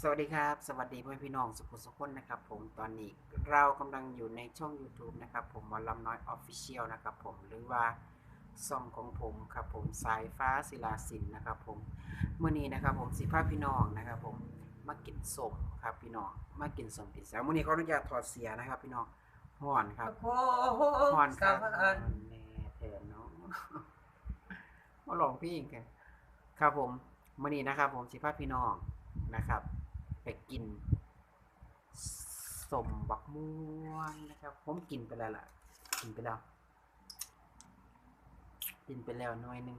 สวัสดีครับ สวัสดีเพื่อนพี่น้องสุขุมสุขคนนะครับผมตอนนี้เรากำลังอยู่ในช่อง YouTube นะครับผมหมอลำน้อยออฟฟิเชียลนะครับผมหรือว่าซ่องของผมครับผมสายฟ้าศิลาสินนะครับผมเมื่อนี้นะครับผมสิภาพพี่น้องนะครับผมมากินสมครับพี่น้องมากินสมกินแซวมื่อนี้เขาอนุญาตถอดเสียนะครับ พี่น้องห่อนครับโอ้ห่อนคสรับวรรค์แน่แทนเนาะมาลองพี่เองกันครับผมมื่อนี้นะครับผมสิภาพพี่น้องนะครับ ไปกินสมบักม่วงนะครับ ผมกินไปแล้วล่ะ กินไปแล้ว กินไปแล้วหน่วยหนึ่ง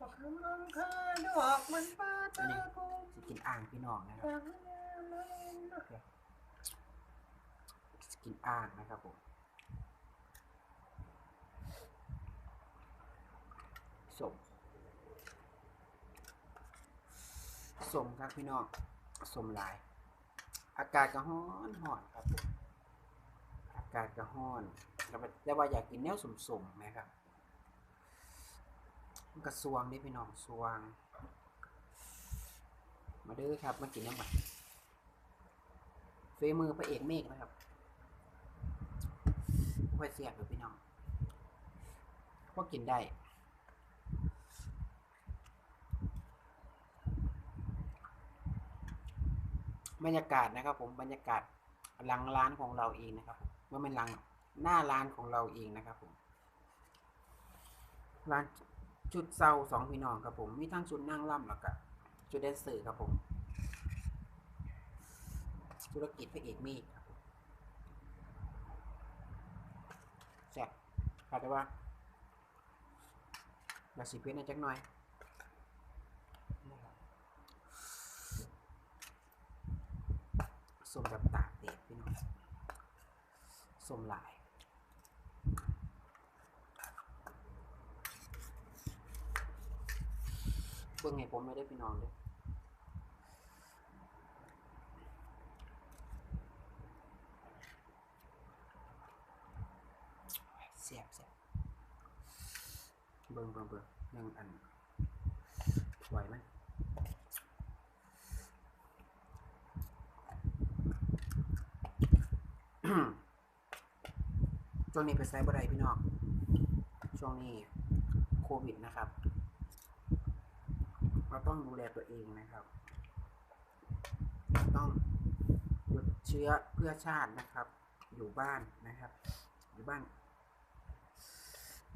บอกน้ำค่าดอกมันป้าตะกุสิกินอ่างพี่น้องนะครับฟังแน่มันสิกินอ่างนะครับผมสมสมครับพี่น้อง สมหลาย อากาศก็ร้อนร้อนครับผมอากาศก็ร้อนแต่ว่าแต่ว่าอยากกินแนวสมๆนะครับมันก็สวงนี่พี่น้องสวง มาด้อครับมากินน้ำมันเฟมือพระเอกเมฆนะครับค่อยเสียบเลยพี่น้องพวกกินได้ บรรยากาศนะครับ ผมบรรยากาศหลังร้านของเราเองนะครับผมว่าเป็นหลังหน้าร้านของเราเองนะครับผมร้านชุดเซาสองพี่น้องครับผมมีทั้งชุดนั่งร่ำแล้วก็ชุดแดนเซอร์ครับผม ธุรกิจพระเอกมฆครับแซ่บขาดแต่ว่าอยาสีเพชรในจักหน่อยนะครับ ส้มแบบตากเด็ดพี่น้องส้มหลายเบิ่งให้ผมไม่ได้พี่น้องเด้อเสียบเสียบเบิ่งเบิ่งเบิ่งหนึ่งอันไหวไหม ช่วงนี้ไปไซบ่ได้พี่น้องช่วงนี้โควิดนะครับ เราต้องดูแลตัวเองนะครับต้องหยุดเชื้อเพื่อชาตินะครับ อยู่บ้านนะครับ อยู่บ้าน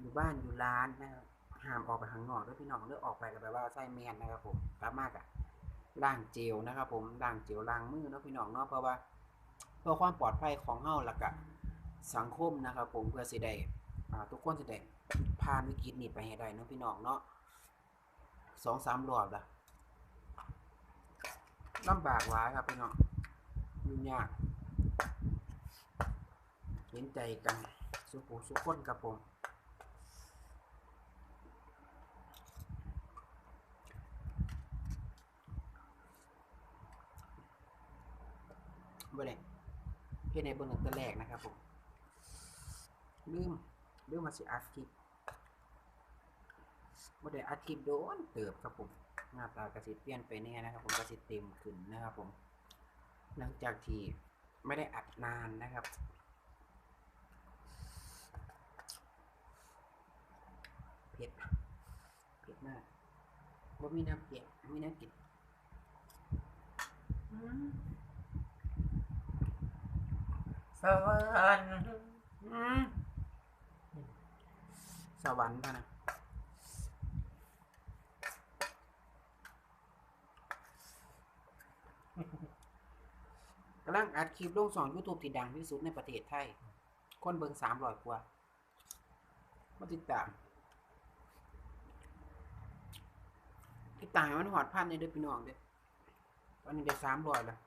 อยู่บ้านอยู่ร้านนะครับห้ามออกไปข้างนอกด้วยพี่น้องเลือกออกไปก็แปลว่าใส่แมนนะครับผมกลับมากอะล้างเจลนะครับ ผมล้างเจลล้างมือเนาะพี่น้องเนาะเพราะว่า พื่อความปลอดภัยของเฮาและก็สังคมนะครับผมเพื่อสิได้ทุกคนสิได้ผ่านวิกฤตนี้ไปให้ได้นะพี่น้องเนาะสองสามรอบละลำบากหลายครับพี่น้องยุ่งยากเห็นใจกันสุขุสุขคนครับผมบ่ได้ ฮ็ดในเบิ่งตั้งแต่แรกนะครับผมลืมลืมมาสิอัดคลิปบ่ได้อัดคลิปโดนเติบครับผมหน้าตากระสิเปลี่ยนไปแน่นะครับ ผมกระสิเต็มขึ้นนะครับผม หลังจากที่ไม่ได้อัดนานนะครับเผ็ดเผ็ดมากว่ามีน้ำเปียมีน้ำกินอืม วรรค์สวรรค์พะนะกำลังอัดคลิปลงสองยูทูบที่ดังที่สุดในประเทศไทย คนเบิงสามร้อยกว่ามาติดตาม ติดตามมันหอดพันในเด้อพี่น้องเด้อตอนนี้ได้สามร้อยแล้ว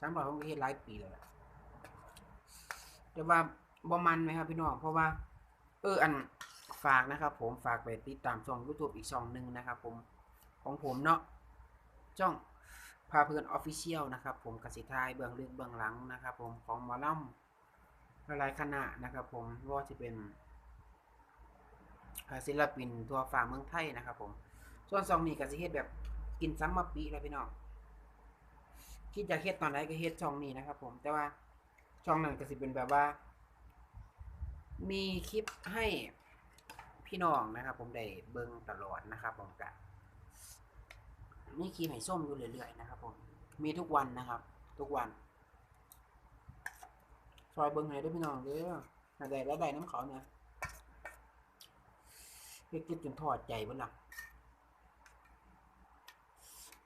สามร้อยผมก็เฮ็ดหลายปีแล้ว แต่ว่าบ่มันไหมครับพี่น้องเพราะว่า เอออันฝากนะครับ ผมฝากไปติดตามช่อง YouTube อีกช่องหนึ่งนะครับ ผมของผมเนาะช่องพาเพื่อนออฟฟิเชียลนะครับ ผมกสิทายเบื้องลึกเบื้องหลังนะครับ ผมของมอล่ำหลายคณะนะครับ ผมว่าจะเป็นศิลปินทัวฟ้าเมืองไทยนะครับ ผม ส่วนซองนี้กสิเฮ็ดแบบกินซ้ำมาปีแล้วพี่น้องคิดอยากเฮ็ดตอนไหนก็เฮ็ดช่องนี้นะครับ ผมแต่ว่า ช่องนั้นก็สิเป็นแบบว่า มีคลิปให้พี่น้องนะครับ ผมได้เบิ่งตลอดนะครับ ผมกะมีคลิปให้ส้มอยู่เรื่อยๆนะครับ ผมมีทุกวันนะครับ ทุกวันซอยเบิ่งให้ด้วยพี่น้องเด้อหาได้แล้วได้น้ำเขาเนี่ยเฮ็ดคลิปจนทอดใจเบิ่ล่ะ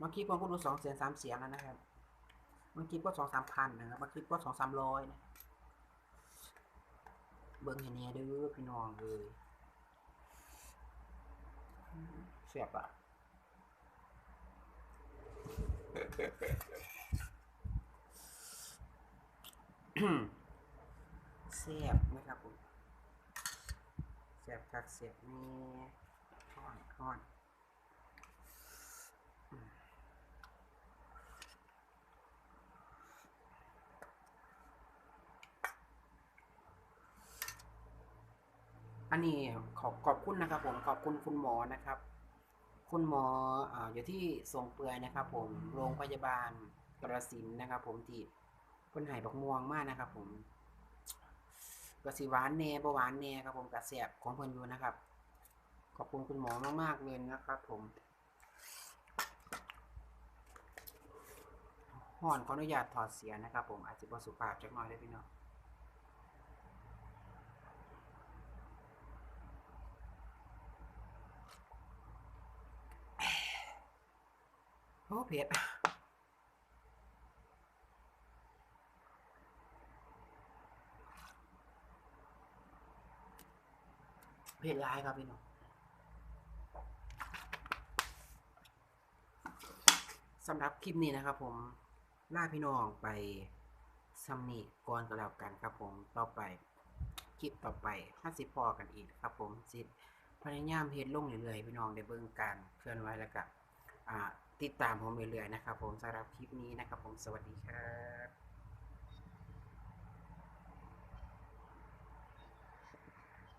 บางคลิปผมก็ดูสองเสียงสามเสียงแล้วนะครับ บางคลิปก็สองสามพันนะครับบางคลิปก็สองสามร้อยนะเบิ่งให้แหน่เด้อพี่น้องเอ้ยเสียบอะเสียบนะครับผมเสียบคักเสียบนี่ค่อนค่อน อันนี้ขอบขอบคุณนะครับผมขอบคุณคุณหมอนะครับ คุณหมออยู่ที่ทรงเปื่อยนะครับ ผมโรงพยาบาลกระสินนะครับ ผมที่เพิ่นให้บักม่วงมากนะครับ ผมก็สิหวานแหนบหวานแหน่ครับผมกระแสบของเพิ่นอยู่นะครับ ขอบคุณคุณหมอมากๆเลยนะครับ ผมห่อนขออนุญาตถอดเสียนะครับ ผมอาจจะบ่สุภาพจักหน่อยได้พี่น้อง เผ็ดเผ็ดร้ายครับพี่น้องสำหรับคลิปนี้นะครับผมล่าพี่น้องไปซัมนีก่อนก็แล้วกันครับผมต่อไปคลิปต่อไปห้าสิบพอกันอีกครับผมสิพยายามเฮ็ดลงเรื่อยๆพี่น้องได้เบิ่งการเคลื่อนไหวแล้วก็อ่า ติดตามผมเรื่อยๆนะครับผมสำหรับคลิปนี้นะครับผมสวัสดีครับ